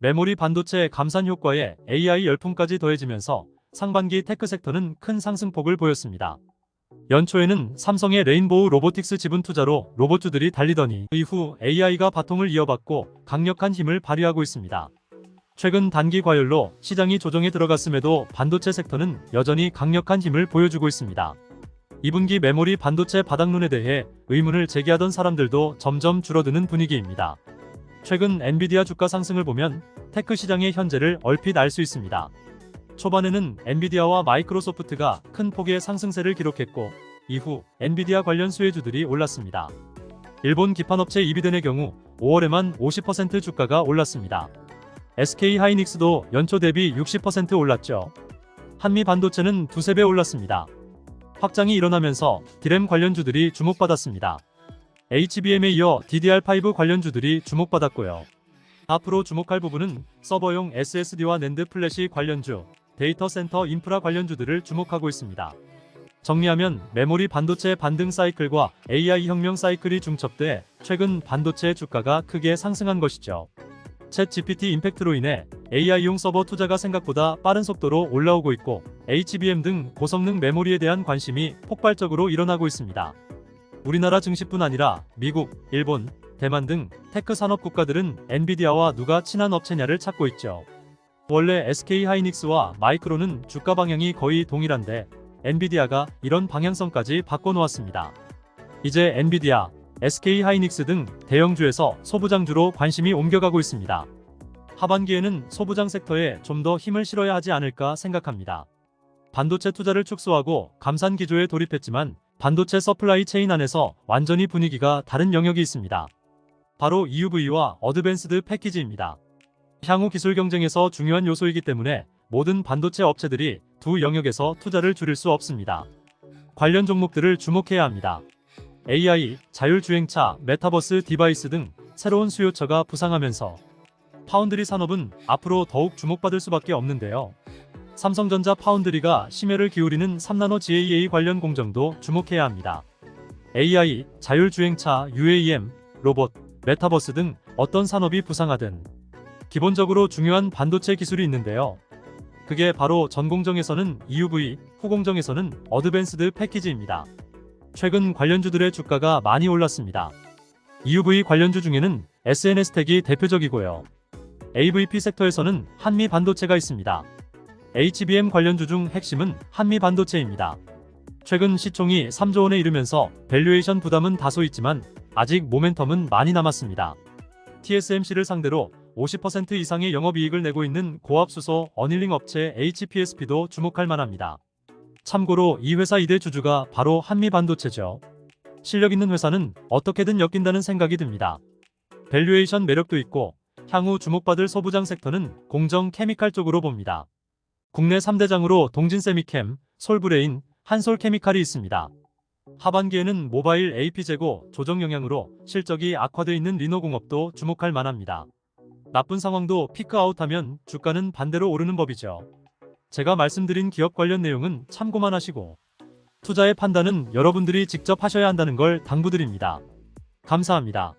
메모리 반도체 감산 효과에 AI 열풍까지 더해지면서 상반기 테크 섹터는 큰 상승폭을 보였습니다. 연초에는 삼성의 레인보우 로보틱스 지분 투자로 로봇주들이 달리더니 이후 AI가 바통을 이어받고 강력한 힘을 발휘하고 있습니다. 최근 단기 과열로 시장이 조정에 들어갔음에도 반도체 섹터는 여전히 강력한 힘을 보여주고 있습니다. 2분기 메모리 반도체 바닥론에 대해 의문을 제기하던 사람들도 점점 줄어드는 분위기입니다. 최근 엔비디아 주가 상승을 보면 테크 시장의 현재를 얼핏 알 수 있습니다. 초반에는 엔비디아와 마이크로소프트가 큰 폭의 상승세를 기록했고 이후 엔비디아 관련 수혜주들이 올랐습니다. 일본 기판업체 이비덴의 경우 5월에만 50% 주가가 올랐습니다. SK 하이닉스도 연초 대비 60% 올랐죠. 한미 반도체는 두세 배 올랐습니다. 확장이 일어나면서 디램 관련주들이 주목받았습니다. HBM에 이어 DDR5 관련주들이 주목받았고요. 앞으로 주목할 부분은 서버용 SSD와 낸드 플래시 관련주, 데이터 센터 인프라 관련주들을 주목하고 있습니다. 정리하면 메모리 반도체 반등 사이클과 AI 혁명 사이클이 중첩돼 최근 반도체 주가가 크게 상승한 것이죠. 챗 GPT 임팩트로 인해 AI용 서버 투자가 생각보다 빠른 속도로 올라오고 있고 HBM 등 고성능 메모리에 대한 관심이 폭발적으로 일어나고 있습니다. 우리나라 증시뿐 아니라 미국, 일본, 대만 등 테크 산업 국가들은 엔비디아와 누가 친한 업체냐를 찾고 있죠. 원래 SK 하이닉스와 마이크로는 주가 방향이 거의 동일한데 엔비디아가 이런 방향성까지 바꿔놓았습니다. 이제 엔비디아, SK 하이닉스 등 대형주에서 소부장주로 관심이 옮겨가고 있습니다. 하반기에는 소부장 섹터에 좀 더 힘을 실어야 하지 않을까 생각합니다. 반도체 투자를 축소하고 감산 기조에 돌입했지만 반도체 서플라이 체인 안에서 완전히 분위기가 다른 영역이 있습니다. 바로 EUV와 어드밴스드 패키지입니다. 향후 기술 경쟁에서 중요한 요소이기 때문에 모든 반도체 업체들이 두 영역에서 투자를 줄일 수 없습니다. 관련 종목들을 주목해야 합니다. AI, 자율주행차, 메타버스 디바이스 등 새로운 수요처가 부상하면서 파운드리 산업은 앞으로 더욱 주목받을 수밖에 없는데요. 삼성전자 파운드리가 심혈을 기울이는 3나노 GAA 관련 공정도 주목해야 합니다. AI, 자율주행차, UAM, 로봇, 메타버스 등 어떤 산업이 부상하든 기본적으로 중요한 반도체 기술이 있는데요. 그게 바로 전공정에서는 EUV, 후공정에서는 어드밴스드 패키지입니다. 최근 관련주들의 주가가 많이 올랐습니다. EUV 관련주 중에는 SNS텍이 대표적이고요. AVP 섹터에서는 한미 반도체가 있습니다. HBM 관련주 중 핵심은 한미 반도체입니다. 최근 시총이 3조 원에 이르면서 밸류에이션 부담은 다소 있지만 아직 모멘텀은 많이 남았습니다. TSMC를 상대로 50% 이상의 영업이익을 내고 있는 고압수소 어닐링 업체 HPSP도 주목할 만합니다. 참고로 이 회사 2대 주주가 바로 한미 반도체죠. 실력 있는 회사는 어떻게든 엮인다는 생각이 듭니다. 밸류에이션 매력도 있고 향후 주목받을 소부장 섹터는 공정 케미칼 쪽으로 봅니다. 국내 3대장으로 동진세미캠, 솔브레인, 한솔케미칼이 있습니다. 하반기에는 모바일 AP 재고 조정 영향으로 실적이 악화돼 있는 리노공업도 주목할 만합니다. 나쁜 상황도 피크아웃하면 주가는 반대로 오르는 법이죠. 제가 말씀드린 기업 관련 내용은 참고만 하시고 투자의 판단은 여러분들이 직접 하셔야 한다는 걸 당부드립니다. 감사합니다.